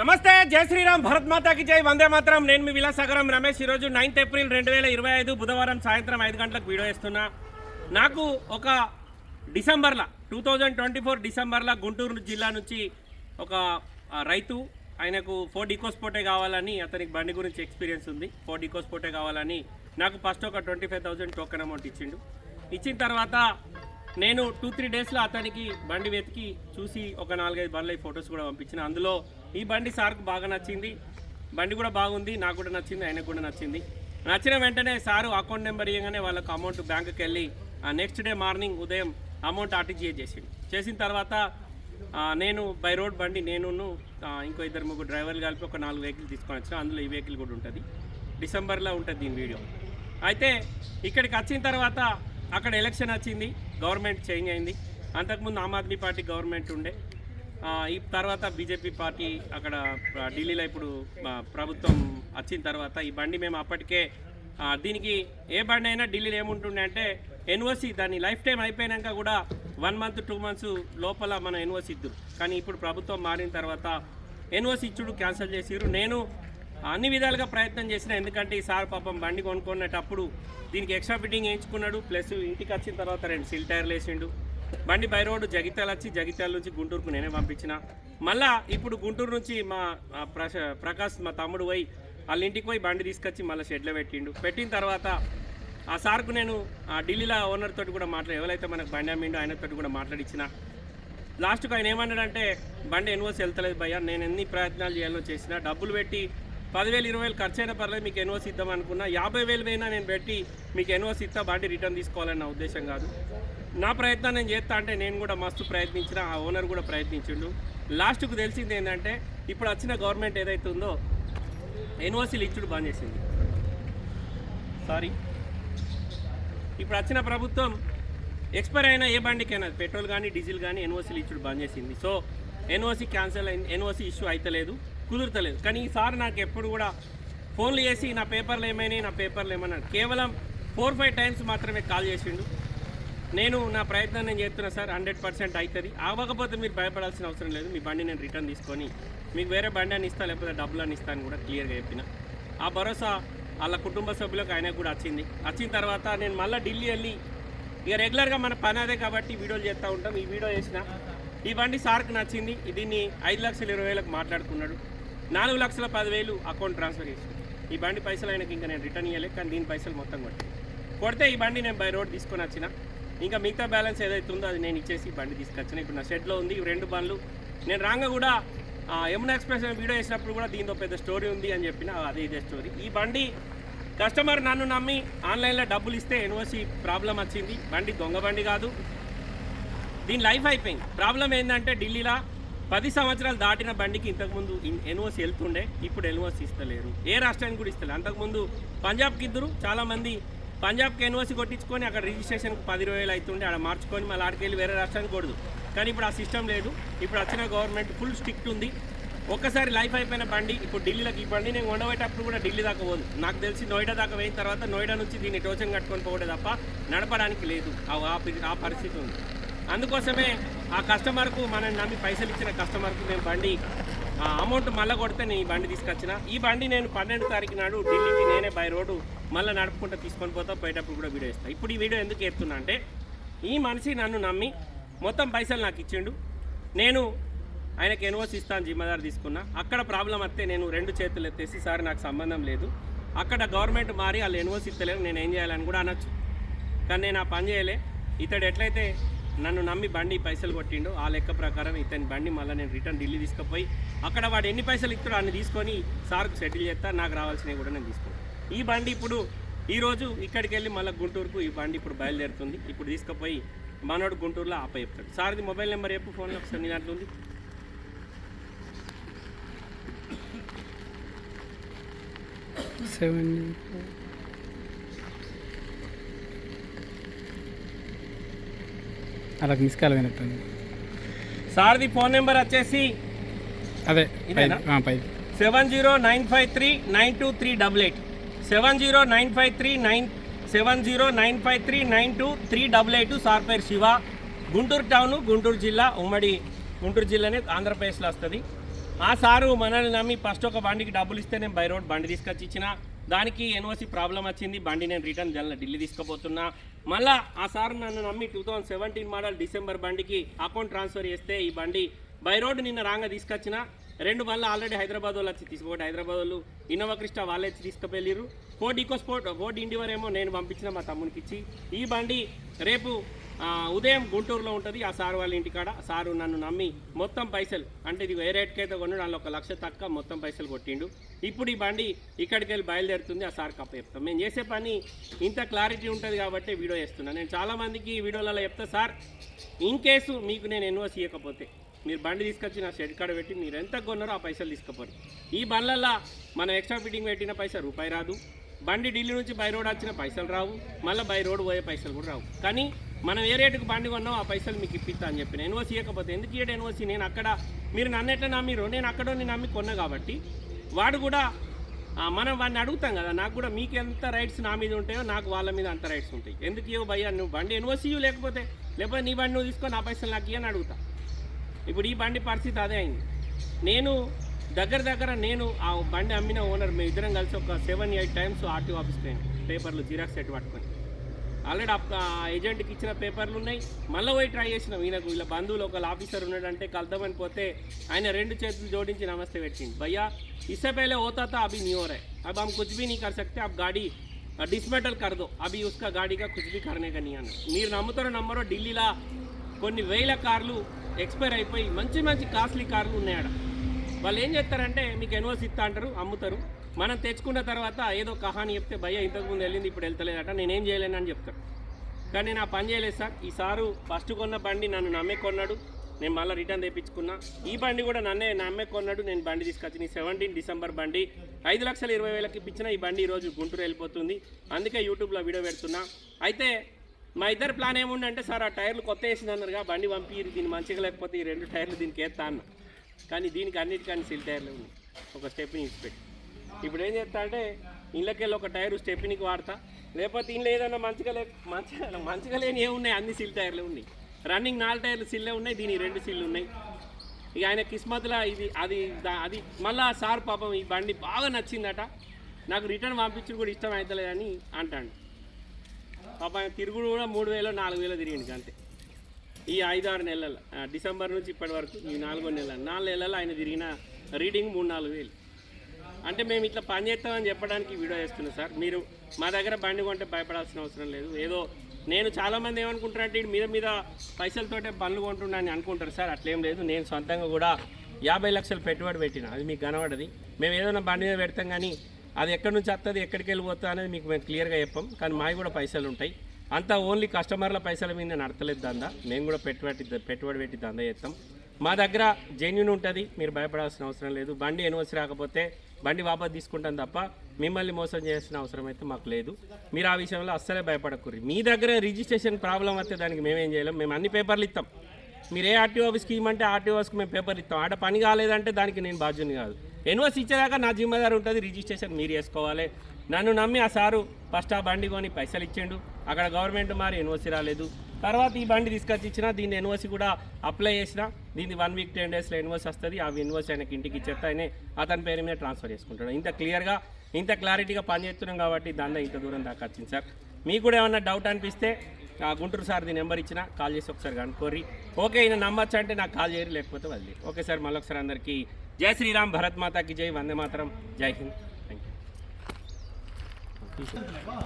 నమస్తే జై శ్రీరామ్ భరత్ మాతాకి జై వందే మాత్రం. నేను మీ విలాసాగరం రమేష్. ఈరోజు నైన్త్ ఏప్రిల్ రెండు వేల ఇరవై ఐదు బుధవారం సాయంత్రం ఐదు గంటలకు వీడియో ఇస్తున్నా నాకు ఒక డిసెంబర్లో టూ థౌజండ్ ట్వంటీ ఫోర్ డిసెంబర్లో గుంటూరు జిల్లా నుంచి ఒక రైతు ఆయనకు ఫోర్ డికోస్పోటే కావాలని అతనికి బండి గురించి ఎక్స్పీరియన్స్ ఉంది. ఫోర్ డికోస్పోటే కావాలని నాకు ఫస్ట్ ఒక twenty five thousand token amount ఇచ్చిండు. ఇచ్చిన తర్వాత నేను టూ త్రీ డేస్లో అతనికి బండి వెతికి చూసి ఒక నాలుగైదు బండ్ల ఫొటోస్ కూడా పంపించిన. అందులో ఈ బండి సార్కు బాగా నచ్చింది. బండి కూడా బాగుంది నాకు కూడా నచ్చింది ఆయనకు కూడా నచ్చింది. నచ్చిన వెంటనే సారు అకౌంట్ నెంబర్ ఇవ్వగానే వాళ్ళకు అమౌంట్ బ్యాంకుకి వెళ్ళి నెక్స్ట్ డే మార్నింగ్ ఉదయం అమౌంట్ ఆర్టీజీఏ చేసిండు. చేసిన తర్వాత నేను బై రోడ్ బండి నేను ఇంకో ఇద్దరు ముగ్గురు డ్రైవర్లు కలిపి ఒక నాలుగు వెహికల్ తీసుకొని వచ్చిన అందులో ఈ వెహికల్ కూడా ఉంటుంది. డిసెంబర్లో ఉంటుంది దీని వీడియో అయితే ఇక్కడికి వచ్చిన తర్వాత అక్కడ ఎలక్షన్ వచ్చింది గవర్నమెంట్ చేంజ్ అయింది. అంతకుముందు ఆమ్ ఆద్మీ పార్టీ గవర్నమెంట్ ఉండే. ఈ తర్వాత బీజేపీ పార్టీ అక్కడ ఢిల్లీలో ఇప్పుడు ప్రభుత్వం వచ్చిన తర్వాత ఈ బండి మేము అప్పటికే దీనికి ఏ బండి అయినా ఢిల్లీలో ఏముంటుండే అంటే ఎన్ఓసి దాని లైఫ్ టైం అయిపోయాక కూడా వన్ మంత్ టూ మంత్స్ లోపల మనం ఎన్ఓసి ఇద్దు కానీ ఇప్పుడు ప్రభుత్వం మారిన తర్వాత ఎన్ఓసి ఇచ్చుడు క్యాన్సిల్ చేసిరు నేను అన్ని విధాలుగా ప్రయత్నం చేసిన ఎందుకంటే ఈ సార్ పాపం బండి కొనుక్కునేటప్పుడు దీనికి ఎక్స్ట్రా ఫిట్టింగ్ వేయించుకున్నాడు. ప్లస్ ఇంటికి వచ్చిన తర్వాత రెండు సిల్ టైర్లు వేసిండు. బండి బై రోడ్డు జగిత్యాల వచ్చి జగిత్యాల నుంచి గుంటూరుకు నేనే పంపించిన. మళ్ళా ఇప్పుడు గుంటూరు నుంచి మా ప్రశ- ప్రకాష్ మా తమ్ముడు పోయి వాళ్ళ ఇంటికి పోయి బండి తీసుకొచ్చి మళ్ళీ షెడ్లో పెట్టిండు. పెట్టిన తర్వాత ఆ సార్కు నేను ఆ ఢిల్లీలో ఓనర్ తోటి కూడా మాట్లాడి ఎవరైతే మనకు బండి అమ్మిండో ఆయనతో కూడా మాట్లాడిచ్చిన. లాస్ట్కి ఆయన ఏమన్నాడంటే బండి ఎన్వోస్ వెళ్తలేదు భయ్యా నేను ఎన్ని ప్రయత్నాలు చేయాలో చేసినా డబ్బులు పెట్టి పదివేలు ఇరవై వేలు ఖర్చు అయినా పర్లేదు మీకు ఎన్ఓసి ఇద్దాం అనుకున్నా. యాభై వేలు పోయినా నేను పెట్టి మీకు ఎన్ఓసి ఇస్తా బండి రిటర్న్ తీసుకోవాలని నా ఉద్దేశం కాదు. నా ప్రయత్నం నేను చేస్తా అంటే నేను కూడా మస్తు ప్రయత్నించిన ఆ ఓనర్ కూడా ప్రయత్నించిండు. లాస్ట్కు తెలిసింది ఏంటంటే ఇప్పుడు వచ్చిన గవర్నమెంట్ ఏదైతే ఉందో ఎన్ఓసీలు ఇచ్చుడు బంద్ చేసింది. సారీ ఇప్పుడు వచ్చిన ప్రభుత్వం ఎక్స్పైర్ అయిన ఏ బండికైనా పెట్రోల్ కానీ డీజిల్ కానీ ఎన్ఓసీలు ఇచ్చుడు బంద్ చేసింది. సో ఎన్ఓసీ క్యాన్సిల్ అయింది ఎన్ఓసీ ఇష్యూ అయితలేదు. కుదురుతలేదు. కానీ ఈసారి నాకు ఎప్పుడు కూడా ఫోన్లు చేసి నా పేపర్లు ఏమైనాయి నా పేపర్లు ఏమన్నాడు. కేవలం ఫోర్ ఫైవ్ టైమ్స్ మాత్రమే కాల్ చేసిండు. నేను నా ప్రయత్నం నేను చేస్తున్నా సార్ హండ్రెడ్ పర్సెంట్ అవుతుంది అవ్వకపోతే మీరు భయపడాల్సిన అవసరం లేదు. మీ బండి నేను రిటర్న్ తీసుకొని మీకు వేరే బండి అని ఇస్తా లేకపోతే డబ్బులు అని ఇస్తాను కూడా క్లియర్గా చెప్పిన. ఆ భరోసా వాళ్ళ కుటుంబ సభ్యులకు ఆయనకు కూడా వచ్చింది. వచ్చిన తర్వాత నేను మళ్ళీ ఢిల్లీ వెళ్ళి ఇక రెగ్యులర్గా మన పని అదే కాబట్టి వీడియోలు చేస్తూ ఉంటాం. ఈ వీడియో చేసిన ఈ బండి సార్కి నచ్చింది. దీన్ని ఐదు లక్షల ఇరవై వేలకు మాట్లాడుకున్నాడు. నాలుగు లక్షల పదివేలు అకౌంట్ ట్రాన్స్ఫర్ చేసి ఈ బండి పైసలు ఆయనకి ఇంకా నేను రిటర్న్ ఇవ్వలేదు కానీ దీని పైసలు మొత్తం కొట్టాను కొడితే ఈ బండి నేను బై రోడ్ తీసుకొని వచ్చిన. ఇంకా మిగతా బ్యాలెన్స్ ఏదైతే ఉందో అది నేను ఇచ్చేసి బండి తీసుకొచ్చిన. ఇప్పుడు నా షెడ్లో ఉంది రెండు బండ్లు. నేను రాగా కూడా ఆ, యమునా ఎక్స్ప్రెస్ వీడియో వేసినప్పుడు కూడా దీంతో పెద్ద స్టోరీ ఉంది అని చెప్పిన అదే ఇదే స్టోరీ. ఈ బండి కస్టమర్ నన్ను నమ్మి ఆన్లైన్లో డబ్బులు ఇస్తే ఎన్ఓసి ప్రాబ్లం వచ్చింది. బండి దొంగ బండి కాదు. దీని లైఫ్ అయిపోయింది. ప్రాబ్లం ఏంటంటే ఢిల్లీలో పది సంవత్సరాలు దాటిన బండికి ఇంతకుముందు ఎన్ఓసి వెళ్తుండే ఇప్పుడు ఎన్ఓసి ఇస్తలేరు. ఏ రాష్ట్రానికి కూడా ఇస్తలేరు అంతకుముందు పంజాబ్కి ఇద్దరు చాలామంది పంజాబ్కి ఎన్ఓసి కొట్టించుకొని అక్కడ రిజిస్ట్రేషన్కి పది ఇరవై వేలు అవుతుండే అక్కడ మార్చుకొని మళ్ళీ ఆడికెళ్ళి వేరే రాష్ట్రానికి కొడదు. కానీ ఇప్పుడు ఆ సిస్టమ్ లేదు. ఇప్పుడు వచ్చిన గవర్నమెంట్ ఫుల్ స్ట్రిక్ట్ ఉంది. ఒక్కసారి లైఫ్ అయిపోయిన బండి ఇప్పుడు ఢిల్లీలోకి ఈ బండి నేను వండబోయేటప్పుడు కూడా ఢిల్లీ దాకా పోదు. నాకు తెలిసి నోయిడా దాకా పోయిన తర్వాత నోయిడా నుంచి దీన్ని టోచన్ కట్టుకొని పోవడే తప్ప నడపడానికి లేదు. ఆ పరిస్థితి ఉంది. అందుకోసమే ఆ కస్టమర్కు మనం నమ్మి పైసలు ఇచ్చిన కస్టమర్కు మేము బండి ఆ అమౌంట్ మళ్ళీ కొడితే నేను ఈ బండి తీసుకొచ్చిన. ఈ బండి నేను పన్నెండు తారీఖు నాడు ఢిల్లీకి నేనే బై రోడ్డు మళ్ళీ నడుపుకుంటూ తీసుకొని పోతా పోయేటప్పుడు కూడా వీడియో ఇస్తాను ఇప్పుడు ఈ వీడియో ఎందుకు ఎత్తున్నా అంటే ఈ మనిషి నన్ను నమ్మి మొత్తం పైసలు నాకు ఇచ్చిండు. నేను ఆయనకి ఎన్ఓసి ఇస్తాను జిమ్మదారు తీసుకున్నా. అక్కడ ప్రాబ్లం వస్తే నేను రెండు చేతులు ఎత్తేసి సార్ నాకు సంబంధం లేదు. అక్కడ గవర్నమెంట్ మారి వాళ్ళు ఎన్ఓసి ఇస్తలేరు నేను ఏం చేయాలని కూడా అనొచ్చు. కానీ నేను ఆ పని చేయలే. ఇతడు ఎట్లయితే నన్ను నమ్మి బండి పైసలు కొట్టిండు. ఆ లెక్క ప్రకారం ఇతని బండి మళ్ళీ నేను రిటర్న్ ఢిల్లీ తీసుకుపోయి అక్కడ వాడు ఎన్ని పైసలు ఇస్తాడో అన్ని తీసుకొని సార్కు సెటిల్ చేస్తా. నాకు రావాల్సినవి కూడా నేను తీసుకుంటాను ఈ బండి ఇప్పుడు ఈరోజు ఇక్కడికి వెళ్ళి మళ్ళీ గుంటూరుకు ఈ బండి ఇప్పుడు బయలుదేరుతుంది. ఇప్పుడు తీసుకుపోయి మనోడు గుంటూరులో ఆప చెప్తాడు. సార్ది మొబైల్ నెంబర్ చెప్పు ఫోన్లో ఒకసారి నేను దాంట్లో ఉంది. సెవెన్ అలా వినట్టుంది సార్ది ఫోన్ నెంబర్ వచ్చేసి అదే seven zero nine five three nine two three double eight. Seven zero nine five three nine seven zero nine five three nine two three double eight sir పేరు శివ. గుంటూరు టౌన్ గుంటూరు జిల్లా ఉమ్మడి గుంటూరు జిల్లానే ఆంధ్రప్రదేశ్లో వస్తుంది. ఆ సారు మనల్ని నమ్మి ఫస్ట్ ఒక బండికి డబ్బులు ఇస్తే నేను బై రోడ్ బండి తీసుకొచ్చి ఇచ్చిన. దానికి ఎన్ఓసి ప్రాబ్లం వచ్చింది. బండి నేను రిటర్న్ జల్ల ఢిల్లీ తీసుకుపోతున్నా. మళ్ళా ఆ సార్ నన్ను నమ్మి two thousand seventeen model December బండికి అకౌంట్ ట్రాన్స్ఫర్ చేస్తే ఈ బండి బై రోడ్ నిన్న రాంగా తీసుకొచ్చిన. రెండు మళ్ళీ ఆల్రెడీ హైదరాబాద్ వాళ్ళు వచ్చి తీసుకోండి హైదరాబాద్ వాళ్ళు ఇన్నోవా క్రిస్టా వాళ్ళే వచ్చి తీసుకుపోయారు Ford EcoSport Ford Endeavour ఏమో నేను పంపించిన మా తమ్మునికి ఇచ్చి ఈ బండి రేపు ఉదయం గుంటూరులో ఉంటుంది. ఆ సార్ వాళ్ళ ఇంటికాడ సారు నన్ను నమ్మి మొత్తం పైసలు అంటే ఇది ఏ రేట్కి అయితే కొన్నాడు దానిలో ఒక లక్ష తక్కువ మొత్తం పైసలు కొట్టిండు. ఇప్పుడు ఈ బండి ఇక్కడికి వెళ్ళి బయలుదేరుతుంది ఆ సార్ కప్ప చెప్తాం. మేము చేసే పని ఇంత క్లారిటీ ఉంటుంది కాబట్టి వీడియో చేస్తున్నా. నేను చాలామందికి వీడియోలలో చెప్తా సార్ ఇన్ కేసు మీకు నేను ఎన్ఓసి ఇవ్వకపోతే మీరు బండి తీసుకొచ్చి నా షెడ్ కాడ పెట్టి మీరు ఎంత కొన్నారో ఆ పైసలు తీసుకుపోరు ఈ బండ్లల్లో మనం ఎక్స్ట్రా ఫిట్టింగ్ పెట్టిన పైసా రూపాయి రాదు. బండి ఢిల్లీ నుంచి బై రోడ్ వచ్చిన పైసలు రావు. మళ్ళీ బై రోడ్ పోయే పైసలు కూడా రావు. కానీ మనం ఏ రేటుకు బండి కొన్నాం ఆ పైసలు మీకు ఇప్పిస్తా అని చెప్పిన ఎన్ఓసీ ఇవ్వకపోతే ఎందుకు ఇయ్యడు ఎన్ఓసి నేను అక్కడ మీరు నన్ను ఎట్లా నమ్మిరు నేను అక్కడ నేను నమ్మి కొన్నా కాబట్టి వాడు కూడా మనం వాడిని అడుగుతాం కదా నాకు కూడా మీకు ఎంత రైట్స్ నా మీద ఉంటాయో నాకు వాళ్ళ మీద అంత రైట్స్ ఉంటాయి. ఎందుకు ఇవ్వ భయ్యా? నువ్వు బండి ఎన్ఓసీ లేకపోతే? లేకపోతే నీ బండి నువ్వు తీసుకో నా పైసలు నాకు ఇవ్వని అడుగుతా. ఇప్పుడు ఈ బండి పరిస్థితి అదే అయింది. నేను దగ్గర దగ్గర నేను ఆ బండి అమ్మిన ఓనర్ మేము ఇద్దరం కలిసి ఒక సెవెన్ ఎయిట్ టైమ్స్ ఆర్టీఓ ఆఫీస్కి పేపర్లు జిరాక్స్ సెట్ పట్టుకొని. ఆల్రెడీ ఏజెంట్కి ఇచ్చిన పేపర్లు ఉన్నాయి. మళ్ళీ పోయి ట్రై చేసినాం. ఈయనకు ఇలా బంధువులు ఒక ఆఫీసర్ ఉన్నాడంటే కలుద్దామని పోతే ఆయన రెండు చేతులు జోడించి నమస్తే పెట్టింది భయ్యా ఇస్తే పేలే హోతా తా అభి నీ ఓరే. అబ్ హమ్ కుచ్ నీ కర్ సక్తే ఆ గాడి డిస్మెటల్ కరదో అభి ఉస్క గాడిగా కుచ్ కరనే కానీ అని మీరు నమ్ముతారో నమ్మరో ఢిల్లీలో కొన్ని వేల కార్లు ఎక్స్పైర్ అయిపోయి మంచి మంచి కాస్ట్లీ కార్లు ఉన్నాయడ వాళ్ళు ఏం చేస్తారంటే మీకు ఎన్వోస్ ఇస్తా అంటారు అమ్ముతారు. మనం తెచ్చుకున్న తర్వాత ఏదో కహాని చెప్తే భయ్య ఇంతకుముందు వెళ్ళింది ఇప్పుడు వెళ్తలేదట నేనేం చేయలేనని చెప్తాడు. కానీ నేను ఆ పని చేయలేదు సార్. ఈ సారు ఫస్ట్ కొన్న బండి నన్ను నమ్మే కొన్నాడు. నేను మళ్ళీ రిటర్న్ తెప్పించుకున్నా. ఈ బండి కూడా నన్నే నమ్మే కొన్నాడు. నేను బండి తీసుకొచ్చి నీ సెవెంటీన్ డిసెంబర్ బండి. ఐదు లక్షల ఇరవై వేలకి ఇప్పించిన ఈ బండి ఈరోజు గుంటూరు వెళ్ళిపోతుంది. అందుకే యూట్యూబ్లో వీడియో పెడుతున్నా. అయితే మా ఇద్దరు ప్లాన్ ఏముండంటే సార్ ఆ టైర్లు కొత్త వేసింది అన్నారుగా బండి పంపి దీన్ని మంచిగా లేకపోతే ఈ రెండు టైర్లు దీనికి వేస్తా అన్న. కానీ దీనికి అన్నిటికన్నా సిల్ టైర్లు ఒక స్టెప్ని ఇచ్చిపెట్టి. ఇప్పుడు ఏం చేస్తా అంటే ఇళ్ళకెళ్ళి ఒక టైరు స్టెప్పినికి వాడతా. లేకపోతే ఇంట్లో ఏదైనా మంచిగా లే మంచిగా మంచిగా లేని ఏమున్నాయి అన్ని సిల్ టైర్లు ఉన్నాయి. రన్నింగ్ నాలుగు టైర్లు సిల్లే ఉన్నాయి దీని రెండు సిల్లు ఉన్నాయి. ఇక ఆయన కిస్మత్లా ఇది అది అది మళ్ళీ సార్ పాపం ఈ బండి బాగా నచ్చిందట. నాకు రిటర్న్ పంపించడం కూడా ఇష్టం అవుతలేదని అంటాడు. పాపం తిరుగుడు కూడా మూడు వేలు నాలుగు వేలు తిరిగింది అంతే. ఈ ఐదు ఆరు నెలల డిసెంబర్ నుంచి ఇప్పటి వరకు ఈ నాలుగో నెల నాలుగు నెలలు ఆయన తిరిగిన రీడింగ్ మూడు నాలుగు వేలు. అంటే మేము ఇట్లా పని చేస్తామని చెప్పడానికి వీడియో చేస్తున్నాం సార్. మీరు మా దగ్గర బండి కొంటే భయపడాల్సిన అవసరం లేదు. ఏదో నేను చాలామంది ఏమనుకుంటారంటే మీద మీద పైసలతోటే బండ్లు కొంటున్నాను అనుకుంటారు సార్. అట్లేం లేదు. నేను సొంతంగా కూడా యాభై లక్షలు పెట్టుబడి పెట్టిన. అది మీకు కనబడది. మేము ఏదైనా బండి మీద పెడతాం కానీ అది ఎక్కడి నుంచి వస్తుంది ఎక్కడికి వెళ్ళిపోతా అనేది మీకు మేము క్లియర్గా చెప్పాం. కానీ మావి కూడా పైసలు ఉంటాయి. అంతా ఓన్లీ కస్టమర్ల పైసల మీద నడతలేదు దందా. మేము కూడా పెట్టుబడి పెట్టుబడి పెట్టి దందా చేస్తాం. మా దగ్గర జెన్యున్ ఉంటుంది మీరు భయపడాల్సిన అవసరం లేదు. బండి ఎన్ఓసి రాకపోతే బండి వాపస్ తీసుకుంటాం తప్ప మిమ్మల్ని మోసం చేయాల్సిన అవసరం అయితే మాకు లేదు. మీరు ఆ విషయంలో అస్సలే భయపడకూరి మీ దగ్గర రిజిస్ట్రేషన్ ప్రాబ్లం వస్తే దానికి మేమేం చేయలేం. మేము అన్ని పేపర్లు ఇస్తాం. మీరు ఏ ఆర్టీఓ ఆఫీస్కి ఇవ్వమంటే ఆర్టీఓ ఆఫీస్కి మేము పేపర్ ఇస్తాం. ఆడ పని కాలేదంటే దానికి నేను బాధ్యుని కాదు. ఎన్ఓసి ఇచ్చేదాకా నా జిమ్మదారు ఉంటుంది రిజిస్ట్రేషన్ మీరు చేసుకోవాలి. నన్ను నమ్మి ఆ సారు ఫస్ట్ ఆ బండి కొని పైసలు ఇచ్చిండు. అక్కడ గవర్నమెంట్ మారి ఎన్ఓసి రాలేదు. తర్వాత ఈ బండి తీసుకొచ్చి ఇచ్చిన దీన్ని ఎన్ఓసి కూడా అప్లై చేసిన దీన్ని వన్ వీక్ టెన్ డేస్లో ఎన్ఓసి వస్తుంది. ఆ ఎన్ఓసి ఆయనకి ఇంటికి ఇచ్చేస్తే ఆయన అతని పేరు మీద ట్రాన్స్ఫర్ చేసుకుంటాడు. ఇంత క్లియర్గా ఇంత క్లారిటీగా పనిచేస్తున్నాం కాబట్టి దాన్ని ఇంత దూరం దాకా వచ్చింది సార్. మీకు కూడా ఏమన్నా డౌట్ అనిపిస్తే ఆ గుంటూరు సార్ ది నెంబర్ ఇచ్చిన కాల్ చేసి ఒకసారి కనుక్కోరి ఓకే ఈయన నమ్మచ్చు అంటే నాకు కాల్ చేయరు లేకపోతే వదిలి ఓకే సార్ మళ్ళొకసారి అందరికీ జై శ్రీరామ్ భరత్ మాతాకి జై వందే మాతరం. జై హింద్. Thank you